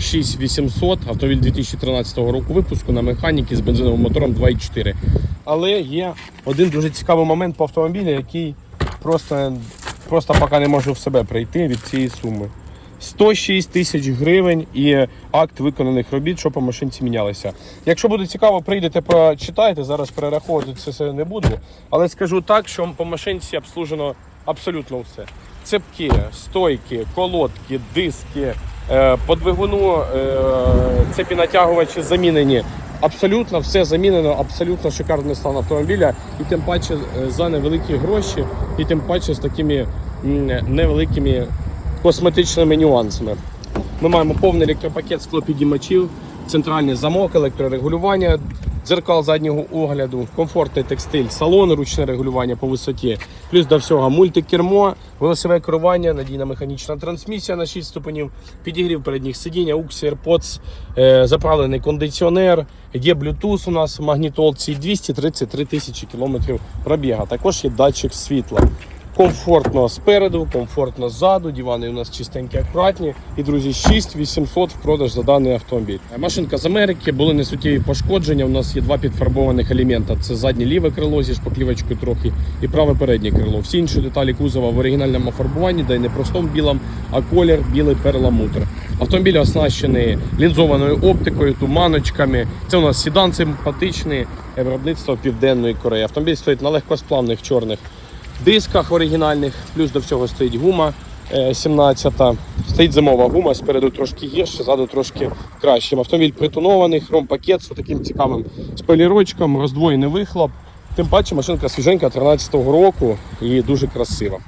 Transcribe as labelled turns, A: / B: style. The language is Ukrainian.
A: 6800, автомобіль 2013 року випуску на механіки з бензиновим мотором 2.4. Але є один дуже цікавий момент по автомобілю, який просто, просто поки не можу в себе прийти від цієї суми. 106 тисяч гривень і акт виконаних робіт, що по машинці мінялися. Якщо буде цікаво, прийдете, прочитайте. Зараз перераховувати це все не буду. Але скажу так, що по машинці обслужено абсолютно все. Цепки, стойки, колодки, диски, по двигуну е, цепі натягувачі замінені. Абсолютно все замінено, абсолютно шикарний стан автомобіля, і тим паче е, за невеликі гроші, і тим паче з такими невеликими косметичними нюансами. Ми маємо повний електропакет склопідіймачів, центральний замок, електрорегулювання, дзеркал заднього огляду, комфортний текстиль, салон, ручне регулювання по висоті. Плюс до всього мультикермо, велосипедне керування, надійна механічна трансмісія на 6 ступенів, підігрів передніх сидінь, AUX, AirPods, е, заправлений кондиціонер, є Bluetooth у нас магнітолці, 233 тисячі кілометрів пробіга. Також є датчик світла. Комфортно спереду, комфортно ззаду, дивани у нас чистенькі, акуратні. І, друзі, 6800 в продаж за даний автомобіль. Машинка з Америки, були несуттєві пошкодження. У нас є два підфарбованих елемента. Це заднє ліве крило зі шпаклівочкою трохи і праве переднє крило. Всі інші деталі кузова в оригінальному фарбуванні, де не простому білому, а колір білий перламутр. Автомобіль оснащений лінзованою оптикою, туманочками. Це у нас седан симпатичний виробництво Південної Кореї. Автомобіль стоїть на легкосплавних чорних дисках оригінальних, плюс до всього стоїть гума 17. та Стоїть зимова гума, спереду трошки гірше, ззаду трошки краще. Автомобіль притонований, хромпакет з таким цікавим спойлерочком, роздвоєний вихлоп. Тим паче машинка свіженька 13-го року і дуже красива.